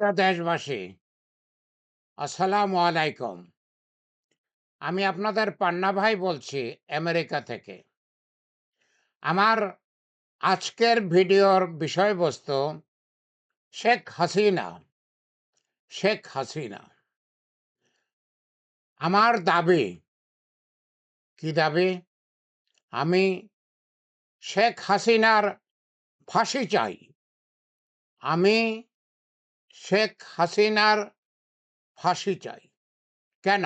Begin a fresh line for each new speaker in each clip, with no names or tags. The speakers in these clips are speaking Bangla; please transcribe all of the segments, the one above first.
প্রিয় দেশবাসী। আসসালামু আলাইকুম আমি আপনাদের পান্না ভাই বলছি আমেরিকা থেকে। আমার আজকের ভিডিওর বিষয়বস্তু শেখ হাসিনা। শেখ হাসিনা। আমার দাবি। কি দাবি? আমি শেখ হাসিনার ফাঁসি চাই। আমি শেখ হাসিনার ফাঁসি চাই। কেন?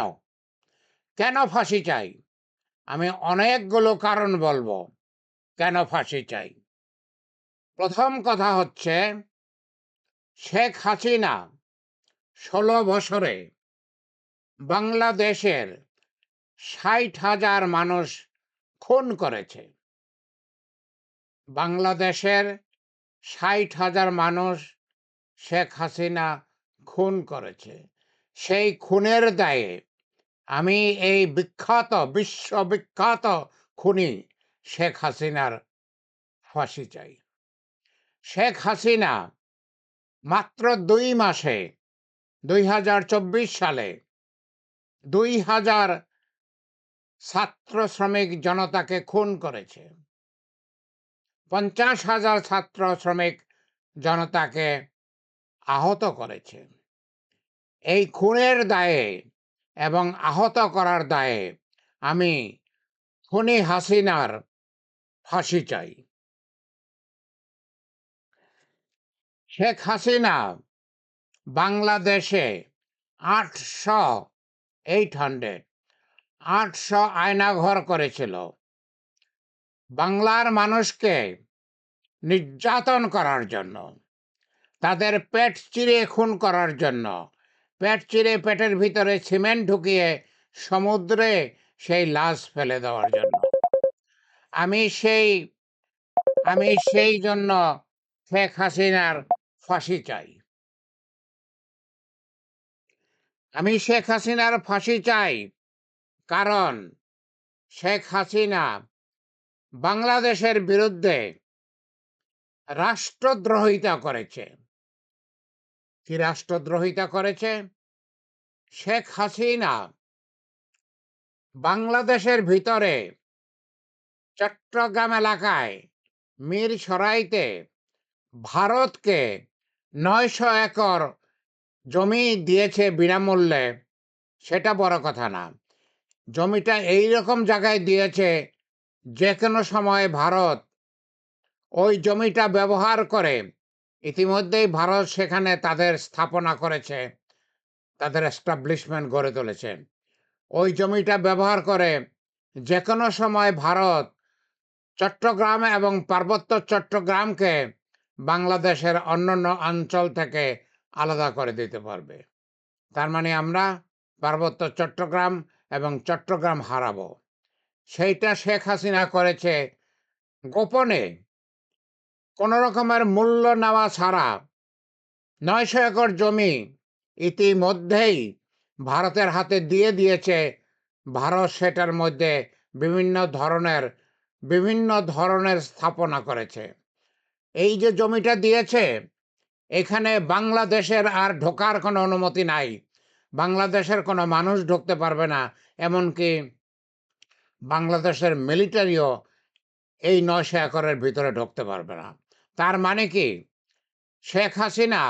কেন ফাঁসি চাই? আমি অনেকগুলো কারণ বলব কেন ফাঁসি চাই। প্রথম কথা হচ্ছে, শেখ হাসিনা ষোলো বছরে বাংলাদেশের ষাট হাজার মানুষ খুন করেছে। বাংলাদেশের ষাট হাজার মানুষ শেখ হাসিনা খুন করেছে। সেই খুনের দায়ে আমি এই বিখ্যাত, বিশ্ববিখ্যাত খুনি শেখ হাসিনার ফাঁসি চাই। শেখ হাসিনা মাত্র দুই মাসে দুই হাজার চব্বিশ সালে দুই হাজার ছাত্র শ্রমিক জনতাকে খুন করেছে। পঞ্চাশ হাজার ছাত্র শ্রমিক জনতাকে আহত করেছে এই খুনের দায়ে এবং আহত করার দায়ে আমি খুনি হাসিনার ফাঁসি চাই। শেখ হাসিনা বাংলাদেশে আটশো এইট হান্ড্রেড, আটশো আয়নাঘর করেছিল। বাংলার মানুষকে নির্যাতন করার জন্য। তাদের পেট চিরে খুন করার জন্য। পেট চিরে পেটের ভিতরে সিমেন্ট ঢুকিয়ে সমুদ্রে সেই লাশ ফেলে দেওয়ার জন্য। আমি সেই আমি সেই জন্য শেখ হাসিনার ফাঁসি চাই। আমি শেখ হাসিনার ফাঁসি চাই কারণ শেখ হাসিনা বাংলাদেশের বিরুদ্ধে রাষ্ট্রদ্রোহিতা করেছে। কি রাষ্ট্রদ্রোহিতা করেছে? শেখ হাসিনা বাংলাদেশের ভিতরে চট্টগ্রাম এলাকায় মীর সরাইতে ভারতকে নয়শো একর জমি দিয়েছে বিনামূল্যে। সেটা বড় কথা না। জমিটা এই রকম জায়গায় দিয়েছে যে কোনো সময় ভারত ওই জমিটা ব্যবহার করে ইতিমধ্যেই ভারত সেখানে তাদের স্থাপনা করেছে, তাদের এস্টাবলিশমেন্ট গড়ে তুলেছে। ওই জমিটা ব্যবহার করে যে কোনো সময় ভারত চট্টগ্রাম এবং পার্বত্য চট্টগ্রামকে বাংলাদেশের অন্যান্য অঞ্চল থেকে আলাদা করে দিতে পারবে। তার মানে আমরা পার্বত্য চট্টগ্রাম এবং চট্টগ্রাম হারাবো। সেইটা শেখ হাসিনা করেছে গোপনে। কোনো রকমের মূল্য নেওয়া ছাড়া নয়শো একর জমি ইতিমধ্যেই ভারতের হাতে দিয়ে দিয়েছে। ভারত সেটার মধ্যে বিভিন্ন ধরনের বিভিন্ন ধরনের স্থাপনা করেছে। এই যে জমিটা দিয়েছে, এখানে বাংলাদেশের আর ঢোকার কোনো অনুমতি নাই। বাংলাদেশের কোনো মানুষ ঢুকতে পারবে না, এমনকি বাংলাদেশের মিলিটারিও এই নয়শো একরের ভিতরে ঢুকতে পারবে না। তার মানে কি? শেখ হাসিনা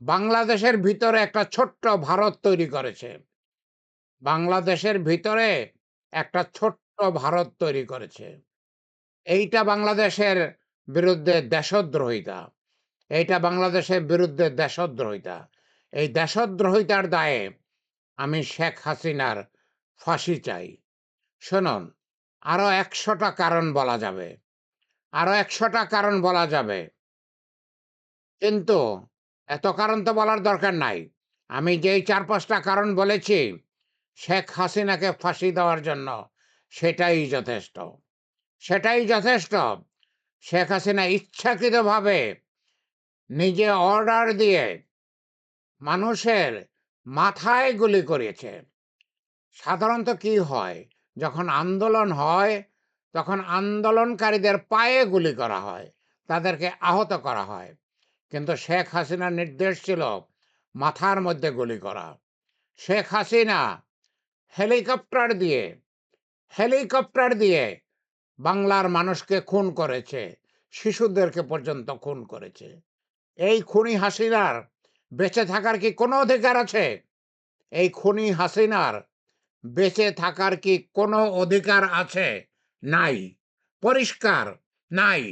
বাংলাদেশের ভিতরে একটা ছোট্ট ভারত তৈরি করেছে। বাংলাদেশের ভিতরে একটা ছোট্ট ভারত তৈরি করেছে। এইটা বাংলাদেশের বিরুদ্ধে দেশদ্রোহিতা। এইটা বাংলাদেশের বিরুদ্ধে দেশদ্রোহিতা। এই দেশদ্রোহিতার দায়ে আমি শেখ হাসিনার ফাঁসি চাই। শুনুন আরও একশোটা কারণ বলা যাবে। আরও একশোটা কারণ বলা যাবে। কিন্তু এত কারণ তো বলার দরকার নাই। আমি যেই চার পাঁচটা কারণ বলেছি, শেখ হাসিনাকে ফাঁসি দেওয়ার জন্য সেটাই যথেষ্ট। সেটাই যথেষ্ট। শেখ হাসিনা ইচ্ছাকৃতভাবে নিজে অর্ডার দিয়ে মানুষের মাথায় গুলি করিয়েছে সাধারণত কি হয়? যখন আন্দোলন হয় তখন আন্দোলনকারীদের পায়ে গুলি করা হয়, তাদেরকে আহত করা হয়। কিন্তু শেখ হাসিনার নির্দেশ ছিল মাথার মধ্যে গুলি করা। শেখ হাসিনা হেলিকপ্টার দিয়ে হেলিকপ্টার দিয়ে বাংলার মানুষকে খুন করেছে, শিশুদেরকে পর্যন্ত খুন করেছে। এই খুনি হাসিনার বেঁচে থাকার কি কোনো অধিকার আছে? এই খুনি হাসিনার বেঁচে থাকার কি কোনো অধিকার আছে? নাই, পরিষ্কার নাই।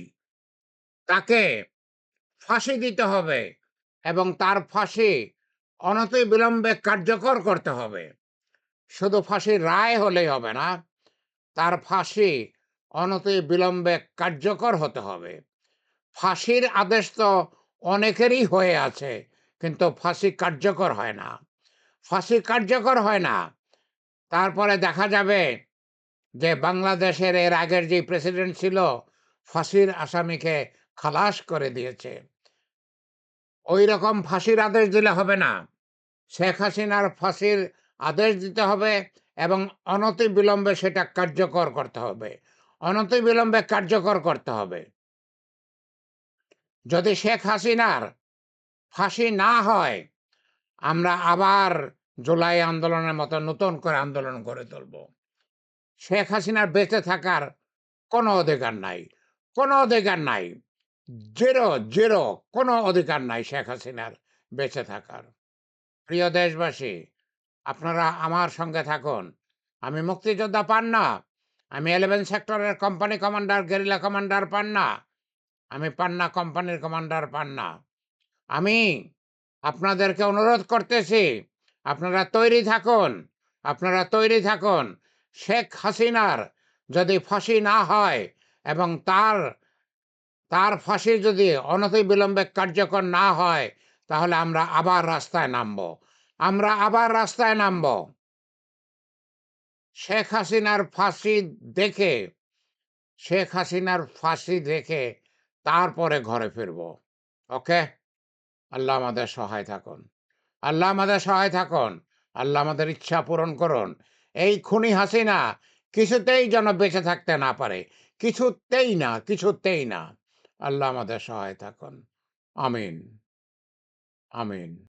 তাকে ফাঁসি দিতে হবে এবং তার ফাঁসি অনতি বিলম্বে কার্যকর করতে হবে। শুধু ফাঁসির রায় হলেই হবে না, তার ফাঁসি অনতি বিলম্বে কার্যকর হতে হবে। ফাঁসির আদেশ তো অনেকেরই হয়ে আছে, কিন্তু ফাঁসি কার্যকর হয় না। ফাঁসি কার্যকর হয় না, তারপরে দেখা যাবে যে বাংলাদেশের এর আগের যে প্রেসিডেন্ট ছিল, ফাঁসির আসামিকে খালাস করে দিয়েছে। ওই রকম ফাঁসির আদেশ দিলে হবে না। শেখ হাসিনার ফাঁসির আদেশ দিতে হবে এবং অনতি বিলম্বে সেটা কার্যকর করতে হবে। অনতি বিলম্বে কার্যকর করতে হবে। যদি শেখ হাসিনার ফাঁসি না হয়, আমরা আবার জুলাই আন্দোলনের মতো নতুন করে আন্দোলন করে তুলব। শেখ হাসিনার বেঁচে থাকার কোনো অধিকার নাই, কোনো অধিকার নাই জেরো জেরো কোনো অধিকার নাই শেখ হাসিনার বেঁচে থাকার। প্রিয় দেশবাসী, আপনারা আমার সঙ্গে থাকুন। আমি মুক্তিযোদ্ধা পান না, আমি এলেভেন সেক্টরের কোম্পানি কমান্ডার গেরিলা কমান্ডার পান না, আমি পান্না কোম্পানির কমান্ডার পান না। আমি আপনাদেরকে অনুরোধ করতেছি, আপনারা তৈরি থাকুন, আপনারা তৈরি থাকুন শেখ হাসিনার যদি ফাঁসি না হয় এবং তার তার ফাঁসি যদি অনতি বিলম্বে কার্যকর না হয়, তাহলে আমরা আবার রাস্তায় নামব। আমরা আবার রাস্তায় নামব। শেখ হাসিনার ফাঁসি দেখে, শেখ হাসিনার ফাঁসি দেখে তারপরে ঘরে ফিরব। ওকে? আল্লাহ আমাদের সহায় থাকুন। আল্লাহ আমাদের সহায় থাকুন। আল্লাহ আমাদের ইচ্ছা পূরণ করুন। এই খুনি হাসিনা কিছুতেই যেন বেঁচে থাকতে না পারে। কিছুতেই না কিছুতেই না। আল্লাহ আমাদের সহায় থাকুন। আমিন। আমিন।